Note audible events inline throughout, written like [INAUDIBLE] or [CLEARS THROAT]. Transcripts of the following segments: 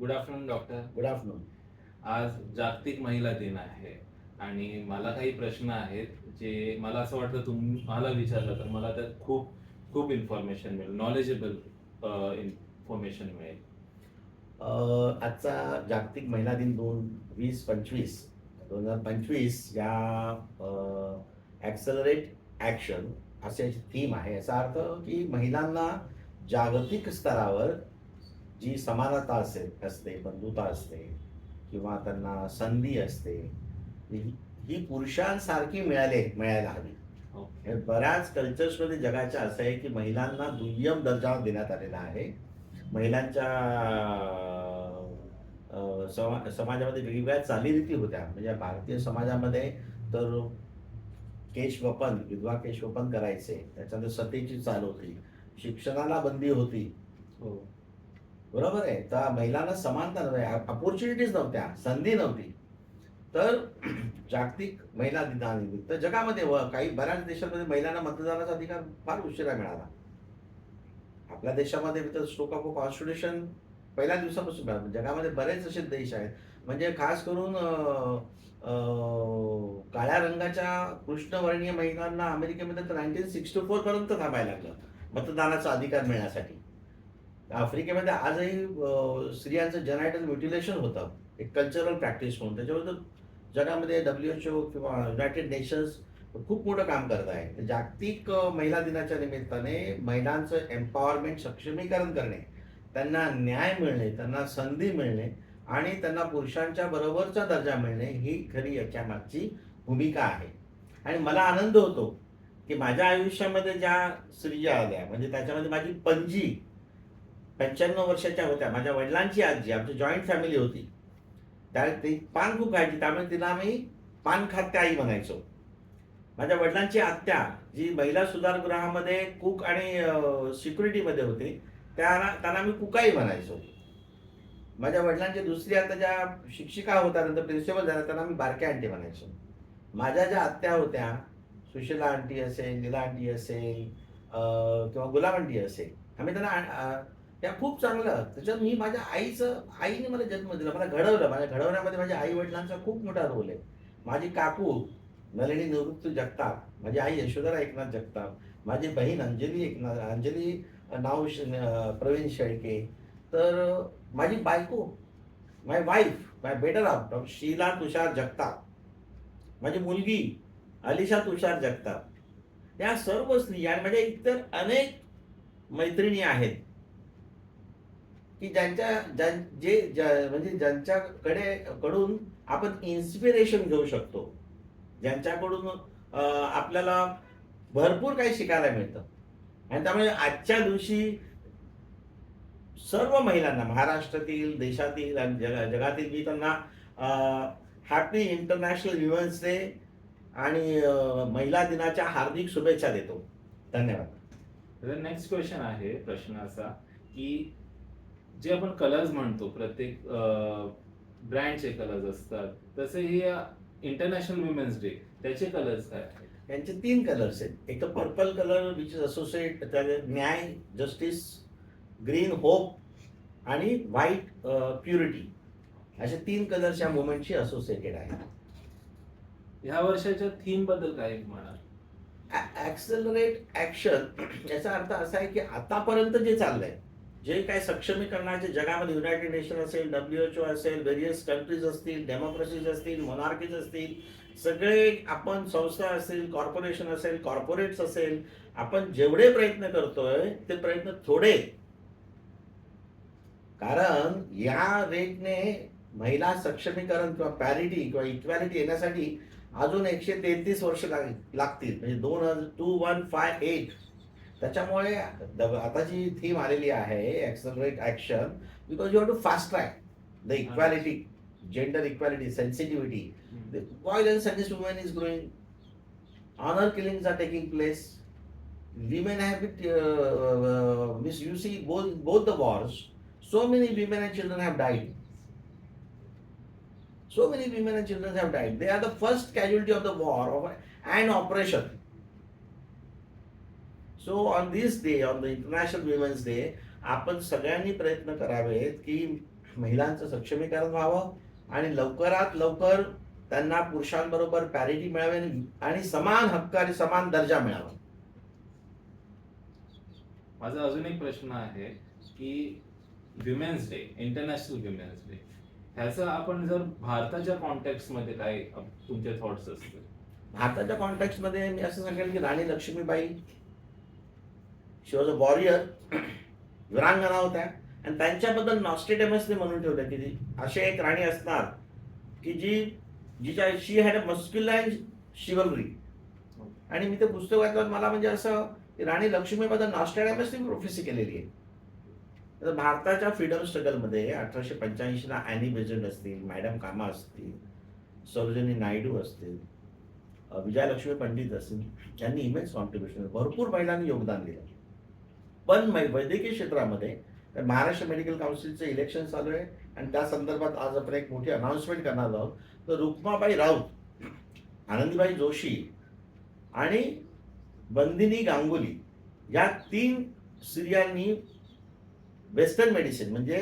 Good afternoon doctor good afternoon आज जागतिक महिला दिन आहे आणि मला काही प्रश्न आहेत जे मला असं वाटतं तुम्हाला विचारलं तर मला त्यात खूप खूप इन्फॉर्मेशन मिळेल नॉलेजेबल इन्फॉर्मेशन मिळेल. आजचा जागतिक महिला दिन दोन वीस पंचवीस दोन हजार पंचवीस या ॲक्सलरेट ॲक्शन असे थीम आहे. याचा अर्थ की महिलांना जागतिक स्तरावर जी समानता असे असते बंधुता असते किंवा त्यांना संधी असते ही पुरुषांसारखी मिळाले मिळायला हवी. हे. बऱ्याच कल्चर्समध्ये जगाच्या असं आहे की महिलांना दुय्यम दर्जा देण्यात आलेला आहे. महिलांच्या समा समाजामध्ये वेगवेगळ्या चालीरीती होत्या. म्हणजे भारतीय समाजामध्ये तर केश वपन विधवा केश वपन करायचे. त्याच्यानंतर सतीची चाल होती. शिक्षणाला बंदी होती. हो. बरोबर आहे? तर महिलांना समानता नव्हत्या अपॉर्च्युनिटीज नव्हत्या. संधी नव्हती. तर [CLEARS THROAT] जागतिक महिला दिनानिमित्त जगामध्ये व काही बऱ्याच देशांमध्ये महिलांना मतदानाचा अधिकार फार उशिरा मिळाला. आपल्या देशामध्ये तर स्टोक ऑफ कॉन्स्टिट्यूशन पहिल्या दिवसापासून मिळालं. म्हणजे जगामध्ये बरेच असे देश आहेत. म्हणजे खास करून काळ्या रंगाच्या कृष्णवर्णीय महिलांना अमेरिकेमध्ये तर नाईन्टीन सिक्स्टी फोर पर्यंत थांबायला लागलं. मतदानाचा अधिकार मिळण्यासाठी. आफ्रिकेमध्ये आजही स्त्रियांचं जनायटल म्युटिलेशन होतं. एक कल्चरल प्रॅक्टिस म्हणून. त्याच्यावर जगामध्ये डब्ल्यू एच ओ किंवा युनायटेड नेशन्स खूप मोठं काम करत आहे. तर जागतिक महिला दिनाच्या निमित्ताने महिलांचं एम्पॉवरमेंट सक्षमीकरण करणे त्यांना न्याय मिळणे त्यांना संधी मिळणे आणि त्यांना पुरुषांच्या बरोबरचा दर्जा मिळणे ही खरी याच्या मागची भूमिका आहे. आणि मला आनंद होतो की माझ्या आयुष्यामध्ये ज्या स्त्रिया आल्या म्हणजे त्याच्यामध्ये माझी पणजी पंच्याण्णव वर्षाच्या होत्या. माझ्या वडिलांची आजी आमची जॉईंट फॅमिली होती. त्या ती पान खूप खायची. त्यामुळे तिला आम्ही पान खात्या आई म्हणायचो. माझ्या वडिलांची आत्या जी महिला सुधारगृहामध्ये कुक आणि सिक्युरिटीमध्ये होती त्यांना त्यांना मी कुकाई म्हणायचो. माझ्या वडिलांची दुसरी आता ज्या शिक्षिका होत्या नंतर प्रिन्सिपल झाल्या त्यांना आम्ही बारक्या आंटी म्हणायचो. माझ्या ज्या आत्या होत्या सुशीला आंटी असेल नीला आंटी असेल किंवा गुलाब आंटी असेल आम्ही त्यांना त्या खूप चांगलं त्याच्यात मी माझ्या आईचं आईने मला जन्म दिला. मला घडवलं. माझ्या घडवण्यामध्ये माझ्या आई वडिलांचा खूप मोठा रोल आहे. माझी काकू नलिनी निवृत्त जगताप. माझी आई यशोधरा एकनाथ जगताप. माझी बहीण अंजली एकनाथ अंजली नाव श- प्रवीण शेळके. तर माझी बायको my wife my better half Sheela Tushar Jagtap. माझी मुलगी अलिशा तुषार जगताप. या सर्व स्त्री आणि माझ्या इतर अनेक मैत्रिणी आहेत. की ज्यांच्या ज्यां जे ज्या- म्हणजे ज्यांच्याकडे कडून आपण इन्स्पिरेशन घेऊ शकतो. ज्यांच्याकडून आपल्याला भरपूर काही शिकायला मिळतं. आणि त्यामुळे आजच्या दिवशी सर्व महिलांना महाराष्ट्रातील देशातील आणि जगा जगातील मी त्यांना हॅपी इंटरनॅशनल वुमेन्स डे आणि महिला दिनाच्या हार्दिक शुभेच्छा देतो. धन्यवाद. नेक्स्ट क्वेश्चन आहे प्रश्न असा की जे आपण कलर्स म्हणतो प्रत्येक ब्रँडचे कलर्स असतात. तसे हे इंटरनॅशनल वुमेन्स डे त्याचे कलर्स काय आहेत? यांचे तीन कलर्स आहेत. एक तर purple colour which is associate न्याय जस्टिस ग्रीन होप आणि व्हाईट प्युरिटी असे तीन कलर्स या मुवमेंटशी असोसिएटेड आहेत. ह्या वर्षाच्या थीमबद्दल काय म्हणाल? ॲक्सलरेट ॲक्शन याचा अर्थ असा आहे की आतापर्यंत जे चाललंय जे काही सक्षमीकरणाचे जगामध्ये युनायटेड नेशन असेल डब्ल्यू एच ओ असेल व्हेरियस कंट्रीज असतील डेमोक्रेसीज असतील मोनार्कीज असतील सगळे आपण संस्था असतील कॉर्पोरेशन असेल कॉर्पोरेट्स असेल आपण जेवढे प्रयत्न करतोय ते प्रयत्न थोडे. कारण या रेटने महिला सक्षमीकरण किंवा पॅरिटी किंवा इक्वॅलिटी येण्यासाठी अजून एकशे तेहतीस वर्ष लाग- लागतील. म्हणजे दोन हजार टू वन फाय एट त्याच्यामुळे आता जी थीम आलेली आहे accelerate action because you have to fast track the equality gender equality sensitivity violence against women is growing honour killing are taking place women have with miss you see both the wars so many women and children have died so many women and children have died they are the first casualty of the war and operation So on this day, on the International Women's Day, आपण सगळ्यांनी प्रयत्न करावेत की महिलांचं सक्षमीकरण व्हावं आणि लवकरात लवकर त्यांना पुरुषांबरोबर पॅरिटी मिळावी आणि- समान हक्क आणि समान दर्जा मिळावा. माझा अजून एक प्रश्न आहे की women's day international women's day ह्याचं आपण जर भारताच्या कॉन्टेक्स्टमध्ये काय तुमचे थॉट्स असतील? भारताच्या कॉन्टॅक्टमध्ये मी असं सांगेल की Rani Laxmibai she was a warrior वीरांगना होत्या आणि त्यांच्याबद्दल नॉस्टेटेमसने म्हणून ठेवलं की जी- अशी एक राणी असणार की जी जिच्या शी हॅड अ मस्क्युलाइन शिवलरी आणि मी ते पुस्तक वाचलं मला म्हणजे असं राणी लक्ष्मीबद्दल नॉस्टेडेमसने प्रोफेसी केलेली आहे. तर भारताच्या फ्रीडम स्ट्रगलमध्ये अठराशे पंच्याऐंशीला अॅनी बेझंट असतील मॅडम कामा असतील सरोजनी नायडू असतील विजयालक्ष्मी पंडित असतील यांनी इमेज कॉन्ट्रीब्युशन भरपूर महिलांनी योगदान दिलं. पण मै- वैद्यकीय क्षेत्रामध्ये तर महाराष्ट्र मेडिकल काउन्सिलचं इलेक्शन चालू आहे आणि त्या संदर्भात आज आपण एक मोठी अनाऊन्समेंट करणार आहोत. तर रुक्माबाई राऊत आनंदीबाई जोशी आणि बंदिनी गांगुली या तीन स्त्रियांनी वेस्टर्न मेडिसिन म्हणजे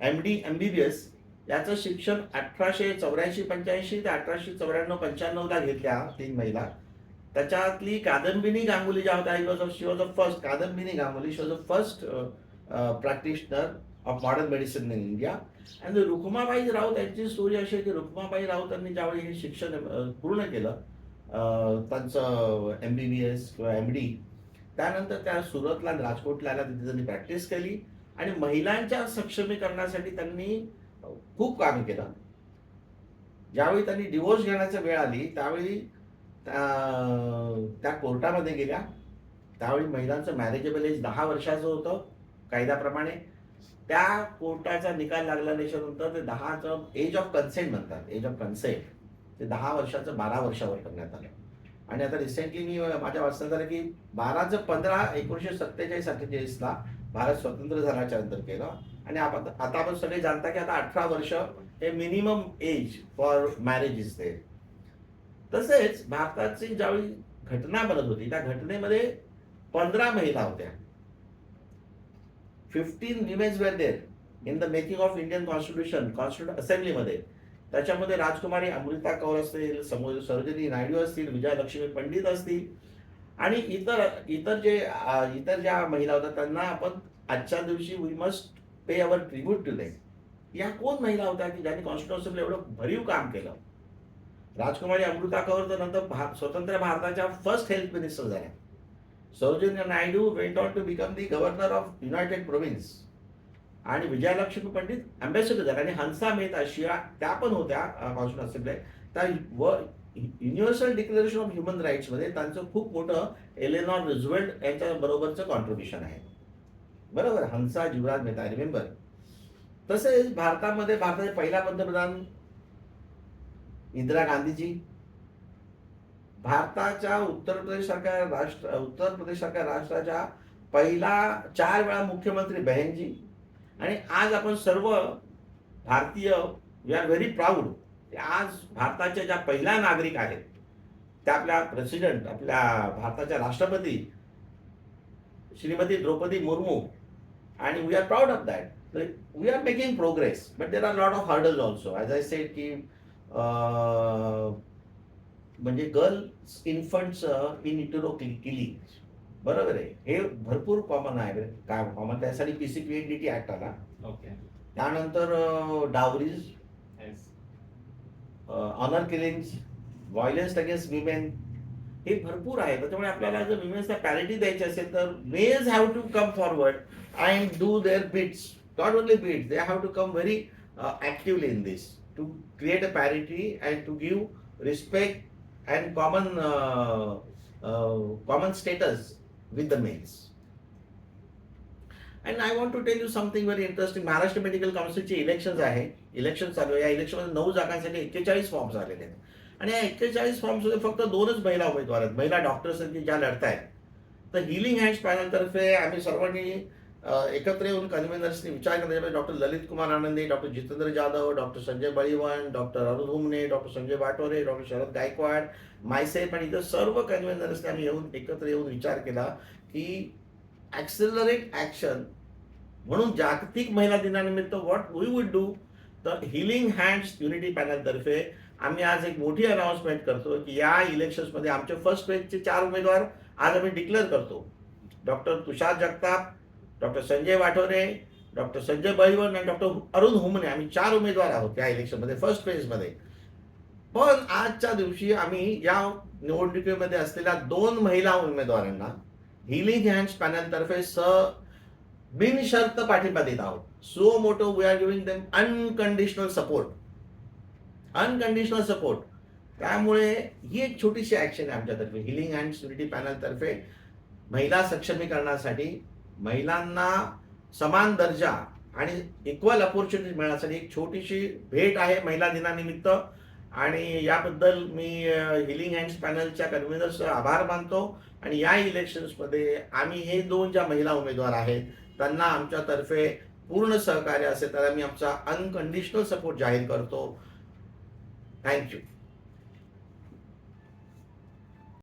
M D M B B S याचं शिक्षण अठराशे चौऱ्याऐंशी पंच्याऐंशी ते अठराशे चौऱ्याण्णव पंच्याण्णवला घेतल्या तीन महिला. त्याच्यातली कादंबिनी गांगुली ज्या होत्या was she was a first Kadambini Ganguly she was a first practitioner of modern medicine in India आणि रुक्माबाई राऊत यांची स्टोरी अशी आहे की रुक्माबाई राऊतांनी ज्यावेळी हे शिक्षण uh, पूर्ण केलं uh, त्यांचं एम बी बी एस किंवा एम डी त्यानंतर त्या सुरतला राजकोटला आल्या तिथे त्यांनी प्रॅक्टिस केली. आणि महिलांच्या सक्षमीकरणासाठी त्यांनी uh, खूप काम केलं. ज्यावेळी त्यांनी डिवोर्स घेण्याची वेळ आली त्यावेळी त्या त्या कोर्टामध्ये गेल्या. त्यावेळी महिलांचं मॅरेजेबल एज दहा वर्षाचं होतं कायद्याप्रमाणे. त्या कोर्टाचा निकाल लागला त्याच्यानंतर ते दहाचं एज ऑफ कन्सेंट म्हणतात एज ऑफ कन्सेंट ते दहा वर्षाचं बारा वर्षावर करण्यात आलं. आणि आता रिसेंटली मी माझ्या वाचण्यात आलं की बाराचं पंधरा एकोणीसशे सत्तेचाळीस अठ्ठेचाळीसला भारत स्वतंत्र झाल्याच्यानंतर केलं. आणि आपण आता आपण सगळे जाणता की आता अठरा वर्ष हे minimum age for marriage is there तसेच भारताची ज्यावेळी घटना बनत होती. त्या घटनेमध्ये पंधरा महिला होत्या. Fifteen women's were there in the making of Indian constitution constitute असेंब्लीमध्ये त्याच्यामध्ये राजकुमारी अमृता कौर असतील समोर सरोजिनी नायडू असतील विजयलक्ष्मी पंडित असतील आणि इतर इतर जे इतर ज्या महिला होत्या त्यांना आपण आजच्या दिवशी we must pay our tribute to them या कोण महिला होत्या की ज्यांनी कॉन्स्टिट्युशनला एवढं भरीव काम केलं? राजकुमारी अमृता कौर तर नंतर भा स्वतंत्र भारताच्या फर्स्ट हेल्थ मिनिस्टर झाल्या. Sarojini Naidu went on to become the governor of United Provinces आणि विजयालक्ष्मी पंडित अँबॅसेडर झाल्या. आणि हंसा मेहता शिया त्या पण होत्या कॉन्स्टिट्यूशन असेंब्ली त्या व युनिव्हर्सल डिक्लेरेशन ऑफ ह्युमन राईट्समध्ये त्यांचं खूप मोठं एलेनॉर रिझवेल्ट यांच्या बरोबरचं कॉन्ट्रीब्युशन आहे. बरोबर? हंसा जीवराज मेहता रिमेंबर तसेच भारतामध्ये भारताचे पहिला पंतप्रधान इंदिरा गांधीजी भारताच्या उत्तर प्रदेश सरकार राष्ट्र उत्तर प्रदेश सरकार राष्ट्राच्या पहिला चार वेळा मुख्यमंत्री बहनजी. आणि आज आपण सर्व भारतीय वी आर व्हेरी प्राऊड आज भारताच्या ज्या पहिल्या नागरिक आहेत त्या आपल्या प्रेसिडेंट आपल्या भारताच्या राष्ट्रपती श्रीमती द्रौपदी मुर्मू. आणि we are proud of that we are making progress but there are lot of hurdles also as I said की म्हणजे girls infants in utero killing बरोबर आहे? हे भरपूर कॉमन आहे. काय कॉमन त्यासाठी P C P N D T act आला ओके त्यानंतर dowries honour killings violence against women हे भरपूर आहे. त्याच्यामुळे आपल्याला जर विमेन्सला पॅरिटी द्यायची असेल तर masses have to come forward and do their bits not only bits they have to come very actively in this to create a parity and to give respect and common common status with the mens and I want to tell you something very interesting Maharashtra medical काउन्सिलचे elections आहे. Election चालू आहे. या इलेक्शनमध्ये नऊ जागांसाठी एक्केचाळीस forms आलेले आहेत. आणि या एक्केचाळीस फॉर्म्समध्ये फक्त दोनच महिला उमेदवार आहेत. महिला डॉक्टर्स आहेत की ज्या लढत आहेत तर हिलिंग हँड्स पॅनलतर्फे आम्ही सर्वांनी एकत्र येऊन कन्व्हेनर्सनी विचार केला doctor Lalit Kumar Anande doctor Jitendra Jadhav doctor Sanjay Baliwan doctor Arun Humne doctor Sanjay Batore doctor Sharad Gaikwad myself आणि इतर सर्व कन्व्हेनर्सने आम्ही येऊन एकत्र येऊन विचार केला की ॲक्सिलरेट ॲक्शन म्हणून जागतिक महिला दिनानिमित्त व्हॉट वी वुड डू तर हिलिंग हँड्स युनिटी पॅनलतर्फे आम्ही आज एक मोठी अनाउन्समेंट करतो की या इलेक्शन्समध्ये आमचे फर्स्ट फेजचे चार उमेदवार आज आम्ही डिक्लेअर करतो. Doctor Tushar Jagtap doctor Sanjay Wathore doctor Sanjay Baliwan आणि डॉक्टर अरुण हुमने आम्ही चार उमेदवार आहोत या इलेक्शनमध्ये फर्स्ट फेजमध्ये पण आजच्या दिवशी आम्ही या निवडणुकीमध्ये असलेल्या दोन महिला उमेदवारांना हिलिंग हँड्स पॅनलतर्फे स बिनशर्त पाठिंबा देत आहोत. So motto we are giving them unconditional support unconditional support त्यामुळे ही एक छोटीशी ॲक्शन आहे आमच्यातर्फे. हिलिंग अँड युनिटी पॅनलतर्फे महिला सक्षमीकरणासाठी महिलांना समान दर्जा आणि इक्वल अपॉर्च्युनिटी मिळण्यासाठी एक छोटीशी भेट आहे महिला दिनानिमित्त. आणि याबद्दल मी हिलिंग हँड्स पॅनलच्या कन्व्हिनर्स आभार मानतो. आणि या इलेक्शन्समध्ये आम्ही हे दोन ज्या महिला उमेदवार आहेत त्यांना आमच्यातर्फे पूर्ण सहकार्य असेल तर आम्ही आमचा अनकंडिशनल सपोर्ट जाहीर करतो. थँक्यू